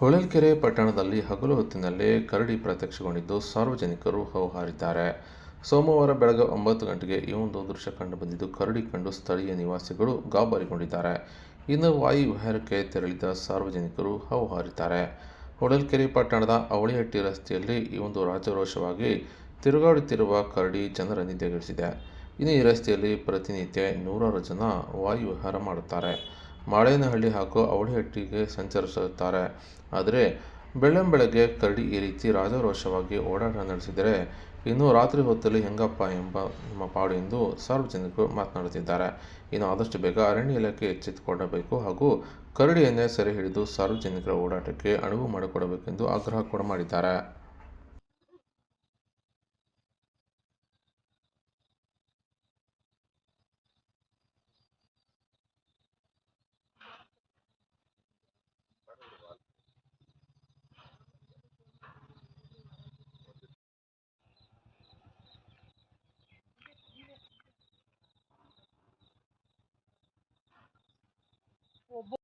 ಹೊಳಲ್ಕೆರೆ ಪಟ್ಟಣದಲ್ಲಿ ಹಗಲು ಹೊತ್ತಿನಲ್ಲೇ ಕರಡಿ ಪ್ರತ್ಯಕ್ಷಗೊಂಡಿದ್ದು ಸಾರ್ವಜನಿಕರು ಹೌಹಾರಿದ್ದಾರೆ. ಸೋಮವಾರ ಬೆಳಗ್ಗೆ ಒಂಬತ್ತು ಗಂಟೆಗೆ ಈ ಒಂದು ದೃಶ್ಯ ಕಂಡುಬಂದಿದ್ದು ಕರಡಿ ಕಂಡು ಸ್ಥಳೀಯ ನಿವಾಸಿಗಳು ಗಾಬರಿಗೊಂಡಿದ್ದಾರೆ. ಇನ್ನು ವಾಯು ವಿಹಾರಕ್ಕೆ ತೆರಳಿದ ಸಾರ್ವಜನಿಕರು ಹೌಹಾರಿದ್ದಾರೆ. ಹೊಳಲ್ಕೆರೆ ಪಟ್ಟಣದ ಅವಳಿಹಟ್ಟಿ ರಸ್ತೆಯಲ್ಲಿ ಈ ಒಂದು ರಾಜರೋಷವಾಗಿ ತಿರುಗಾಡುತ್ತಿರುವ ಕರಡಿ ಜನರ ನಿದ್ದೆಗೆಡಿಸಿದೆ. ಇನ್ನು ಈ ರಸ್ತೆಯಲ್ಲಿ ಪ್ರತಿನಿತ್ಯ ನೂರಾರು ಜನ ವಾಯು ವಿಹಾರ ಮಾಡುತ್ತಾರೆ. ಮಾಳೇನಹಳ್ಳಿ ಹಾಗೂ ಅವಳಿಹಟ್ಟಿಗೆ ಸಂಚರಿಸುತ್ತಾರೆ. ಆದರೆ ಬೆಳ್ಳಂಬೆಳಗ್ಗೆ ಕರಡಿ ಈ ರೀತಿ ರಾಜಾರೋಷವಾಗಿ ಓಡಾಟ ನಡೆಸಿದರೆ ಇನ್ನು ರಾತ್ರಿ ಹೊತ್ತಲ್ಲಿ ಹೆಂಗಪ್ಪ ಎಂಬ ನಮ್ಮ ಪಾಡು ಎಂದು ಸಾರ್ವಜನಿಕರು ಮಾತನಾಡುತ್ತಿದ್ದಾರೆ. ಇನ್ನು ಆದಷ್ಟು ಬೇಗ ಅರಣ್ಯ ಇಲಾಖೆ ಎಚ್ಚೆತ್ತುಕೊಳ್ಳಬೇಕು ಹಾಗೂ ಕರಡಿಯನ್ನೇ ಸೆರೆ ಹಿಡಿದು ಸಾರ್ವಜನಿಕರ ಓಡಾಟಕ್ಕೆ ಅಣುವು ಮಾಡಿಕೊಡಬೇಕೆಂದು ಆಗ್ರಹ ಕೂಡ ಮಾಡಿದ್ದಾರೆ. robô